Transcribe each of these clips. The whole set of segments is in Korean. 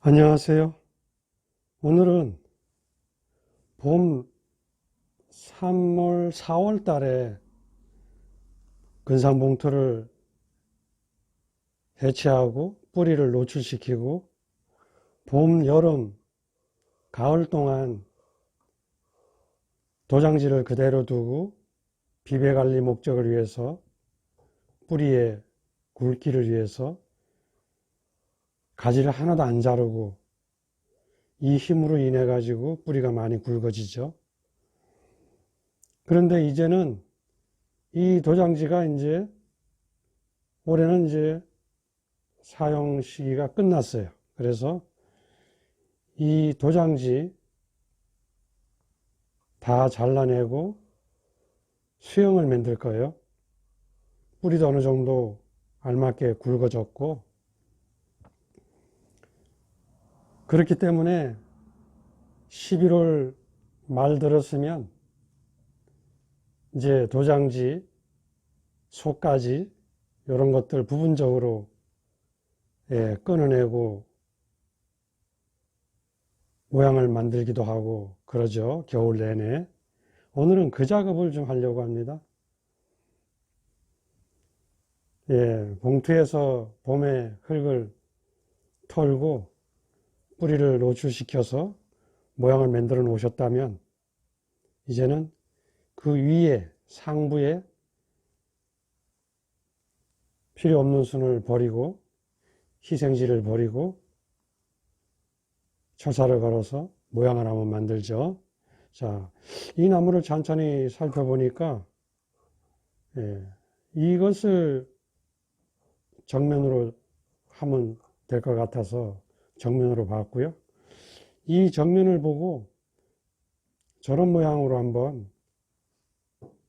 안녕하세요. 오늘은 봄 3월, 4월 달에 근상봉투를 해체하고 뿌리를 노출시키고 봄, 여름, 가을 동안 도장지를 그대로 두고 비배 관리 목적을 위해서 뿌리의 굵기를 위해서 가지를 하나도 안 자르고 이 힘으로 인해 가지고 뿌리가 많이 굵어지죠. 그런데 이제는 이 도장지가 이제 올해는 이제 사용 시기가 끝났어요. 그래서 이 도장지 다 잘라내고 수영을 만들 거예요. 뿌리도 어느 정도 알맞게 굵어졌고 그렇기 때문에 11월 말 들었으면 이제 도장지, 속가지 이런 것들 부분적으로 예, 끊어내고 모양을 만들기도 하고 그러죠. 겨울 내내. 오늘은 그 작업을 좀 하려고 합니다. 예, 봉투에서 봄에 흙을 털고 뿌리를 노출시켜서 모양을 만들어 놓으셨다면 이제는 그 위에 상부에 필요 없는 순을 버리고 희생지를 버리고 철사를 걸어서 모양을 한번 만들죠. 자, 이 나무를 천천히 살펴보니까 예, 이것을 정면으로 하면 될 것 같아서 정면으로 봤고요. 이 정면을 보고 저런 모양으로 한번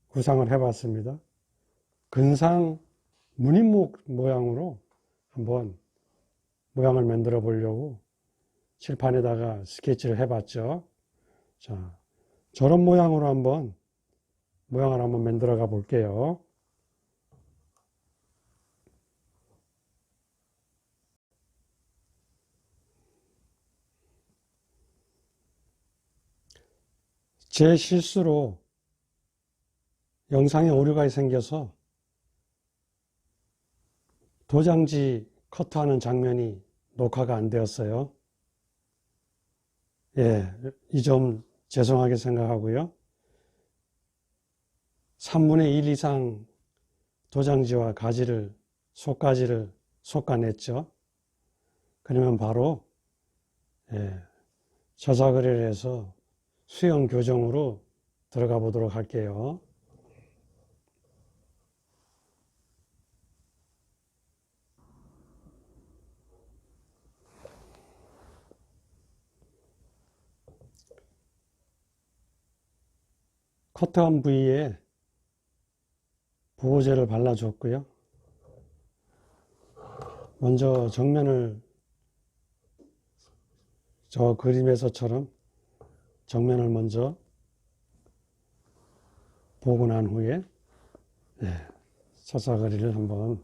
구상을 해봤습니다. 근상 무늬목 모양으로 한번 모양을 만들어 보려고 칠판에다가 스케치를 해봤죠. 자, 저런 모양으로 한번 모양을 한번 만들어 가 볼게요. 제 실수로 영상에 오류가 생겨서 도장지 커트하는 장면이 녹화가 안 되었어요. 예, 이 점 죄송하게 생각하고요. 3분의 1 이상 도장지와 가지를, 속가지를 솎아냈죠. 그러면 바로, 예, 저작거리를 해서 수영 교정으로 들어가 보도록 할게요. 커트한 부위에 보호제를 발라줬고요. 먼저 정면을 저 그림에서처럼 정면을 먼저 보고 난 후에 네, 서사거리를 한번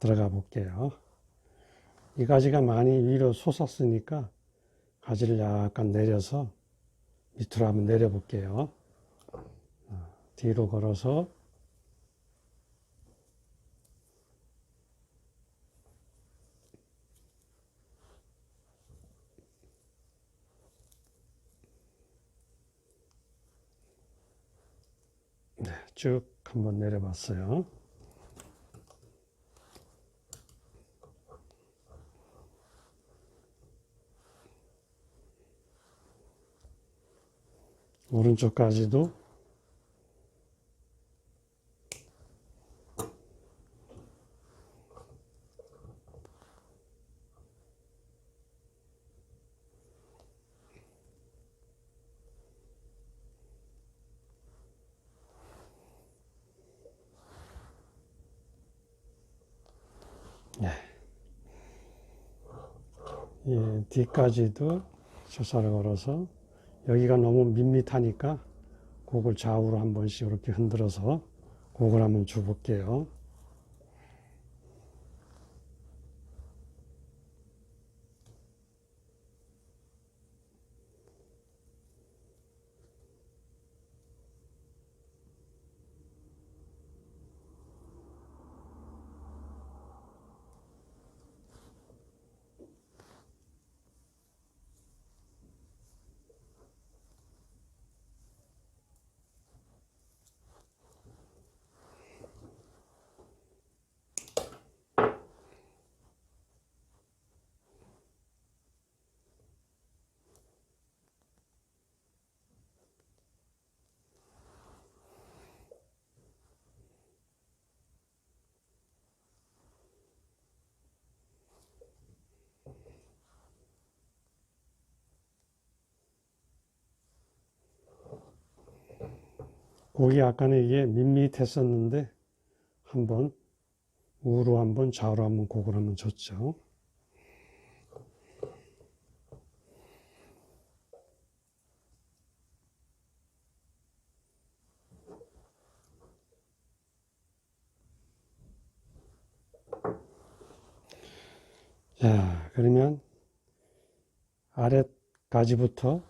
들어가 볼게요. 이 가지가 많이 위로 솟았으니까 가지를 약간 내려서 밑으로 한번 내려 볼게요. 뒤로 걸어서 네, 쭉 한번 내려봤어요. 오른쪽까지도 예, 뒤까지도 초사를 걸어서 여기가 너무 밋밋하니까 곡을 좌우로 한 번씩 이렇게 흔들어서 곡을 한번 줘볼게요. 고기 아까는 이게 밋밋했었는데 한번 우로 한번 좌우로 한번 곡을 한번 줬죠. 자, 그러면 아랫가지부터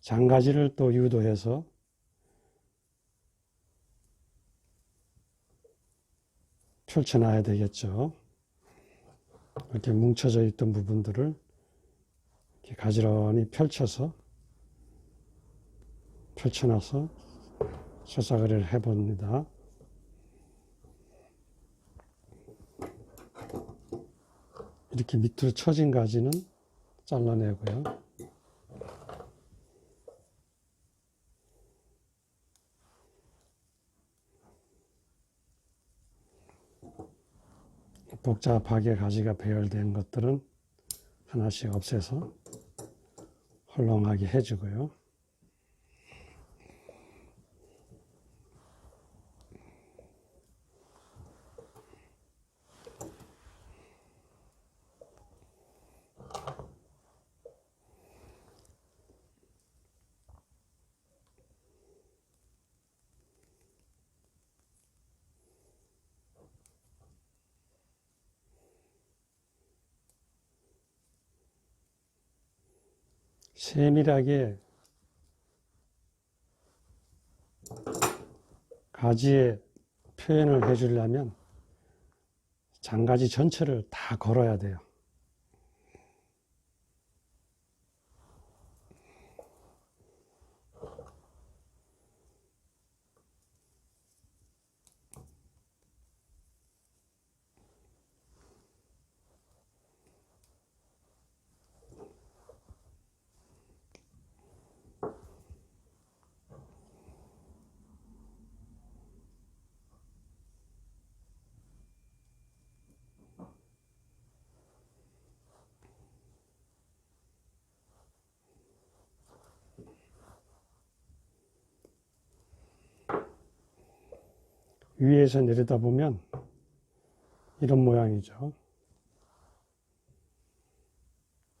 장가지를 또 유도해서 펼쳐놔야 되겠죠. 이렇게 뭉쳐져 있던 부분들을 이렇게 가지런히 펼쳐서 펼쳐놔서 서사거리를 해봅니다. 이렇게 밑으로 처진 가지는 잘라내고요. 복잡하게 가지가 배열된 것들은 하나씩 없애서 헐렁하게 해주고요. 세밀하게 가지의 표현을 해주려면 장가지 전체를 다 걸어야 돼요. 위에서 내려다보면 이런 모양이죠.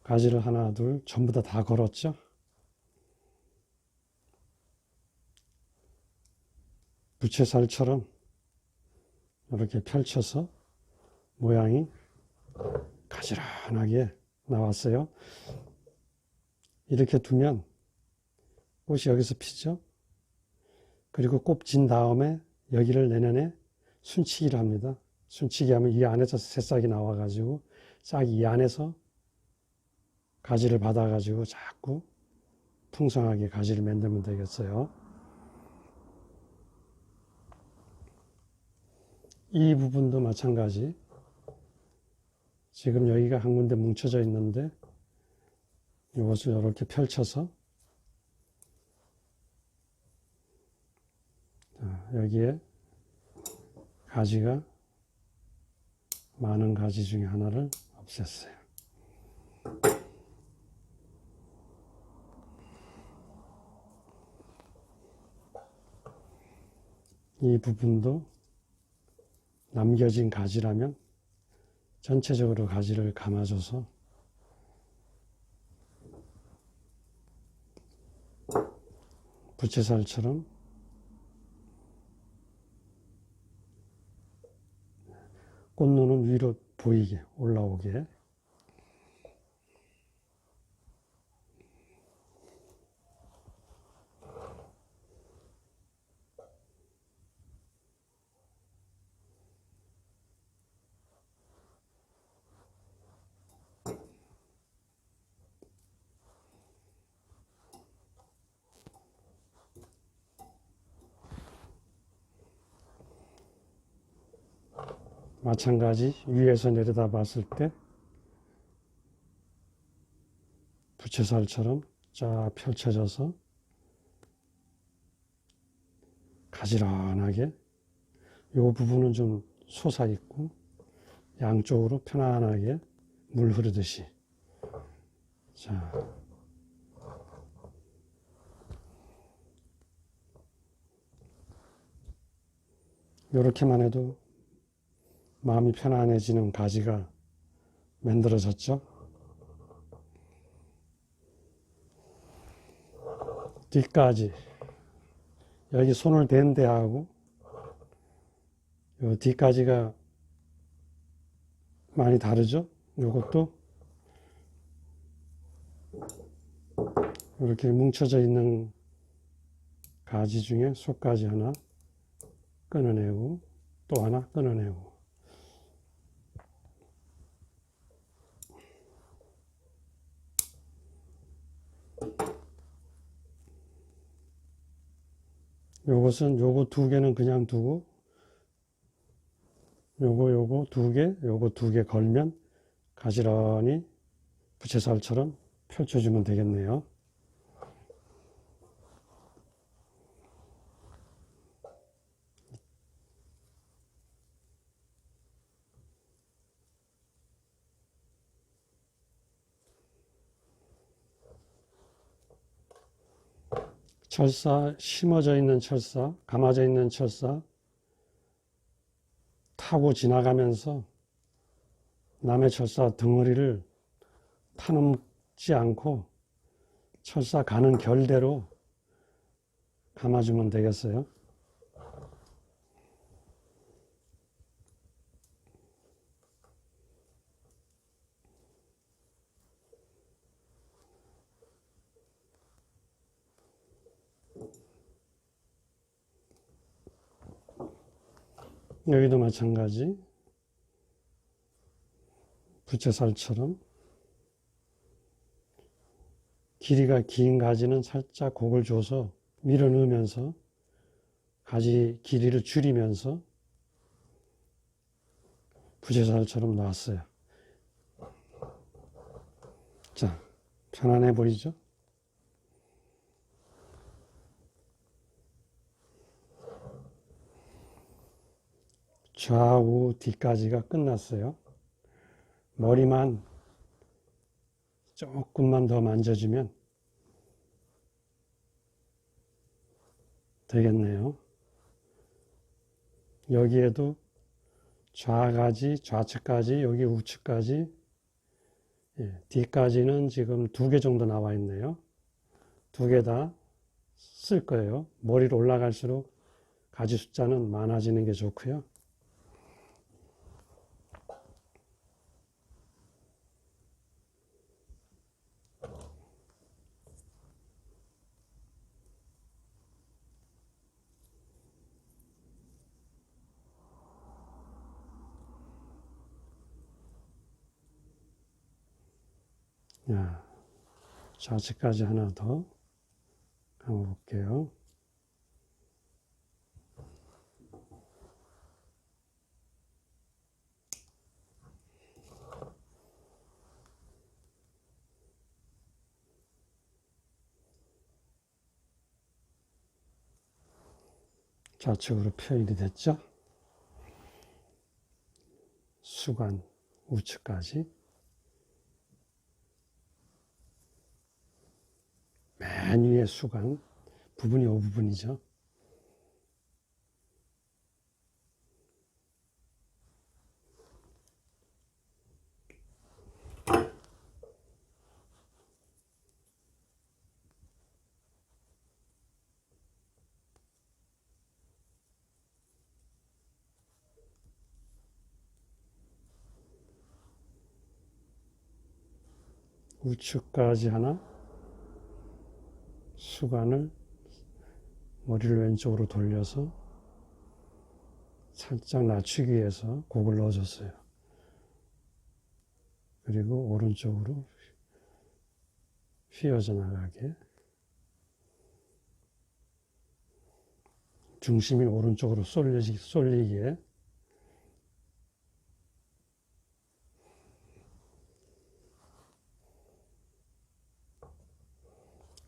가지를 하나, 둘, 전부 다 다 걸었죠. 부채살처럼 이렇게 펼쳐서 모양이 가지런하게 나왔어요. 이렇게 두면 꽃이 여기서 피죠. 그리고 꼽진 다음에 여기를 내년에 순치기를 합니다. 순치기 하면 이 안에서 새싹이 나와가지고 싹이 이 안에서 가지를 받아가지고 자꾸 풍성하게 가지를 만들면 되겠어요. 이 부분도 마찬가지. 지금 여기가 한 군데 뭉쳐져 있는데 이것을 이렇게 펼쳐서 자, 여기에 가지가 많은 가지 중에 하나를 없앴어요. 이 부분도 남겨진 가지라면 전체적으로 가지를 감아줘서 부채살처럼 꽃눈은 위로 보이게 올라오게 마찬가지 위에서 내려다 봤을 때 부채살처럼 쫙 펼쳐져서 가지런하게 이 부분은 좀 솟아 있고 양쪽으로 편안하게 물 흐르듯이. 자. 이렇게만 해도 마음이 편안해지는 가지가 만들어졌죠. 뒷가지 여기 손을 댄 데하고 요 뒷가지가 많이 다르죠. 요것도 이렇게 뭉쳐져 있는 가지 중에 속가지 하나 끊어내고 또 하나 끊어내고 요것은 요거 두 개는 그냥 두고 요거 요거 두 개, 요거 두 개 걸면 가지런히 부채살처럼 펼쳐주면 되겠네요. 철사, 심어져 있는 철사, 감아져 있는 철사, 타고 지나가면서 남의 철사 덩어리를 타넘지 않고 철사 가는 결대로 감아주면 되겠어요. 여기도 마찬가지. 부채살처럼 길이가 긴 가지는 살짝 곡을 줘서 밀어 넣으면서 가지 길이를 줄이면서 부채살처럼 나왔어요. 자, 편안해 보이죠? 좌우 뒤까지가 끝났어요. 머리만 조금만 더 만져주면 되겠네요. 여기에도 좌가지, 좌측까지, 여기 우측까지, 예, 뒤까지는 지금 두 개 정도 나와 있네요. 두 개 다 쓸 거예요. 머리로 올라갈수록 가지 숫자는 많아지는 게 좋고요. 좌측까지 하나 더 감아볼게요. 좌측으로 표현이 됐죠? 수관 우측까지 맨 위에 수관 부분이 이 부분이죠. 우측까지 하나 수관을 머리를 왼쪽으로 돌려서 살짝 낮추기 위해서 곡을 넣어줬어요. 그리고 오른쪽으로 휘어져 나가게 중심이 오른쪽으로 쏠리기, 쏠리기에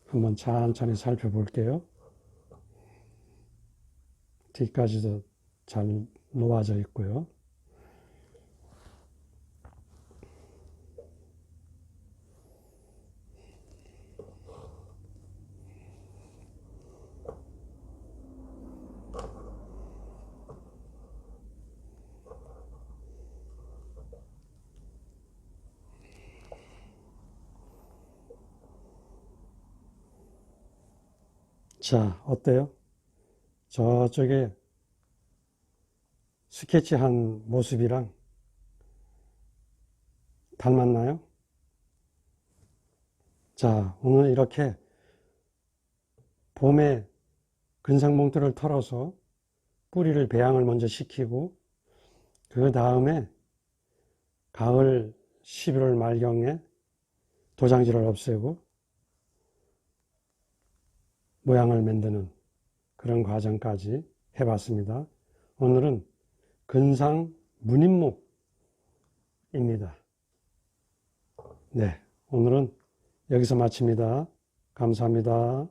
한번 천천히 살펴볼게요. 뒤까지도 잘 놓아져 있고요. 자, 어때요? 저쪽에 스케치한 모습이랑 닮았나요? 자, 오늘 이렇게 봄에 근상봉투를 털어서 뿌리를 배양을 먼저 시키고 그 다음에 가을 11월 말경에 도장지를 없애고 모양을 만드는 그런 과정까지 해봤습니다. 오늘은 근상 무늬목입니다. 네, 오늘은 여기서 마칩니다. 감사합니다.